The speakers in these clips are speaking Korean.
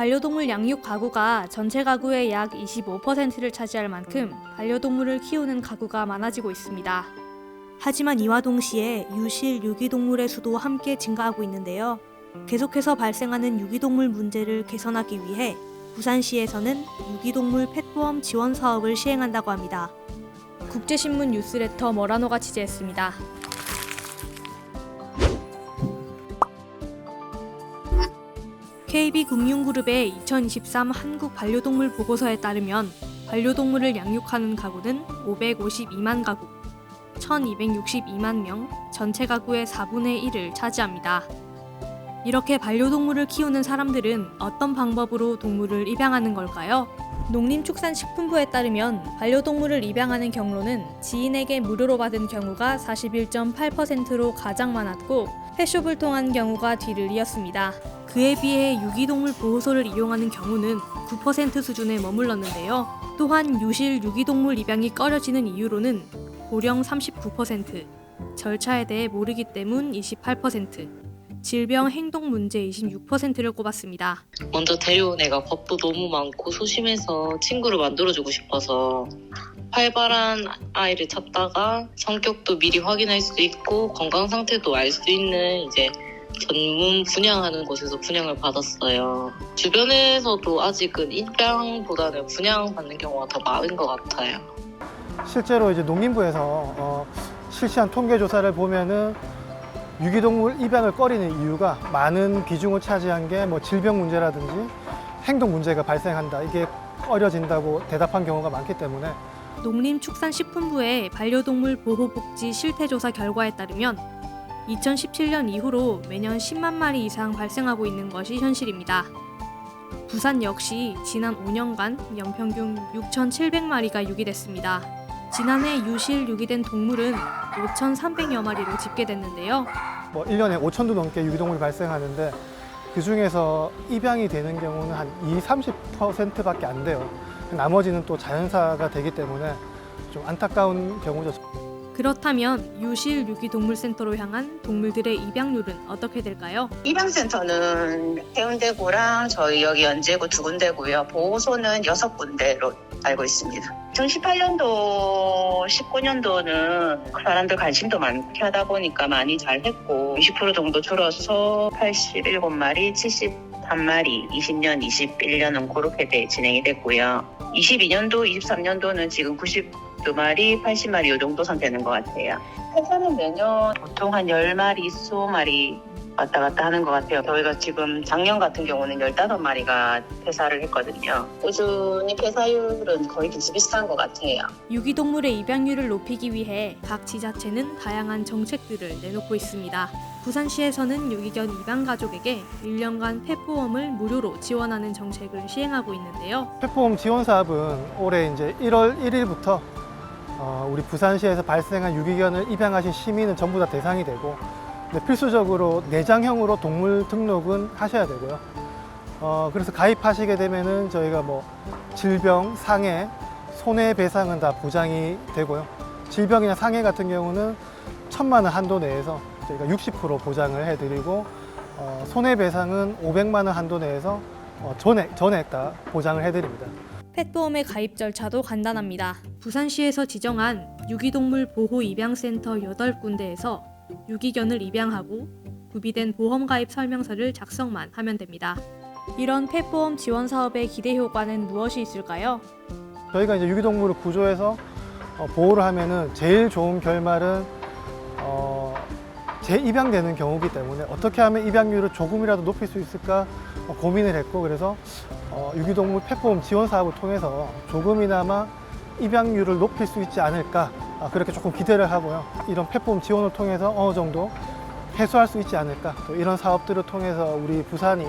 반려동물 양육 가구가 전체 가구의 약 25%를 차지할 만큼 반려동물을 키우는 가구가 많아지고 있습니다. 하지만 이와 동시에 유실 유기동물의 수도 함께 증가하고 있는데요. 계속해서 발생하는 유기동물 문제를 개선하기 위해 부산시에서는 유기동물 펫보험 지원 사업을 시행한다고 합니다. 국제신문 뉴스레터 머라노가 취재했습니다. KB금융그룹의 2023 한국 반려동물 보고서에 따르면 반려동물을 양육하는 가구는 552만 가구, 1262만 명, 전체 가구의 4분의 1을 차지합니다. 이렇게 반려동물을 키우는 사람들은 어떤 방법으로 동물을 입양하는 걸까요? 농림축산식품부에 따르면 반려동물을 입양하는 경로는 지인에게 무료로 받은 경우가 41.8%로 가장 많았고 펫숍을 통한 경우가 뒤를 이었습니다. 그에 비해 유기동물 보호소를 이용하는 경우는 9% 수준에 머물렀는데요. 또한 유실 유기동물 입양이 꺼려지는 이유로는 고령 39%, 절차에 대해 모르기 때문 28%, 질병 행동 문제 26%를 꼽았습니다. 먼저 데려온 애가 겁도 너무 많고 소심해서 친구를 만들어주고 싶어서 활발한 아이를 찾다가 성격도 미리 확인할 수 있고 건강 상태도 알 수 있는 이제 전문 분양하는 곳에서 분양을 받았어요. 주변에서도 아직은 입양보다는 분양받는 경우가 더 많은 것 같아요. 실제로 이제 농림부에서 어, 실시한 통계 조사를 보면은 유기동물 입양을 꺼리는 이유가 많은 비중을 차지한 게 뭐 질병 문제라든지 행동 문제가 발생한다 이게 꺼려진다고 대답한 경우가 많기 때문에 농림축산식품부의 반려동물 보호복지 실태조사 결과에 따르면 2017년 이후로 매년 10만 마리 이상 발생하고 있는 것이 현실입니다. 부산 역시 지난 5년간 연평균 6,700마리가 유기됐습니다. 지난해 유실 유기된 동물은 5,300여 마리로 집계됐는데요. 뭐 1년에 5천도 넘게 유기동물이 발생하는데 그 중에서 입양이 되는 경우는 한 2, 30%밖에 안 돼요. 나머지는 또 자연사가 되기 때문에 좀 안타까운 경우죠. 그렇다면 유실 유기동물센터로 향한 동물들의 입양률은 어떻게 될까요? 입양센터는 해운대구랑 저희 여기 연제구 두 군데고요. 보호소는 여섯 군데로 알고 있습니다. 2018년도, 19년도는 사람들 관심도 많게 하다 보니까 많이 잘 했고 20% 정도 줄어서 87마리, 73마리, 20년, 21년은 그렇게 돼- 진행이 됐고요. 22년도, 23년도는 지금 92마리, 80마리 이 정도 선 되는 것 같아요. 회사는 매년 보통 한 10마리, 20마리 왔다 갔다 하는 것 같아요. 저희가 지금 작년 같은 경우는 15마리가 폐사를 했거든요. 꾸준히 폐사율은 거의 비슷비슷한 것 같아요. 유기동물의 입양률을 높이기 위해 각 지자체는 다양한 정책들을 내놓고 있습니다. 부산시에서는 유기견 입양 가족에게 1년간 펫보험을 무료로 지원하는 정책을 시행하고 있는데요. 펫보험 지원 사업은 올해 이제 1월 1일부터 어, 우리 부산시에서 발생한 유기견을 입양하신 시민은 전부 다 대상이 되고 필수적으로 내장형으로 동물 등록은 하셔야 되고요. 어, 그래서 가입하시게 되면은 저희가 뭐 질병, 상해, 손해배상은 다 보장이 되고요. 질병이나 상해 같은 경우는 천만 원 한도 내에서 저희가 60% 보장을 해드리고 어, 손해배상은 500만 원 한도 내에서 어, 전액, 전액 다 보장을 해드립니다. 펫보험의 가입 절차도 간단합니다. 부산시에서 지정한 유기동물 보호 입양센터 8군데에서 유기견을 입양하고 구비된 보험 가입 설명서를 작성만 하면 됩니다. 이런 펫보험 지원 사업의 기대 효과는 무엇이 있을까요? 저희가 이제 유기동물을 구조해서 어, 보호를 하면은 제일 좋은 결말은 어, 재입양되는 경우이기 때문에 어떻게 하면 입양률을 조금이라도 높일 수 있을까 어, 고민을 했고 그래서 어, 유기동물 펫보험 지원 사업을 통해서 조금이나마 입양률을 높일 수 있지 않을까 아, 그렇게 조금 기대를 하고요. 이런 펫보험 지원을 통해서 어느 정도 해소할 수 있지 않을까 또 이런 사업들을 통해서 우리 부산이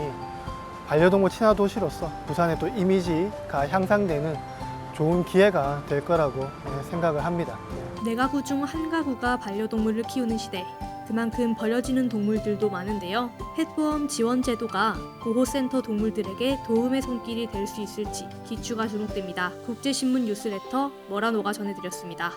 반려동물 친화 도시로서 부산의 또 이미지가 향상되는 좋은 기회가 될 거라고 네, 생각을 합니다. 네 가구 중 한 가구가 반려동물을 키우는 시대. 그만큼 버려지는 동물들도 많은데요. 펫보험 지원 제도가 보호센터 동물들에게 도움의 손길이 될 수 있을지 기추가 주목됩니다. 국제신문 뉴스레터 머라노가 전해드렸습니다.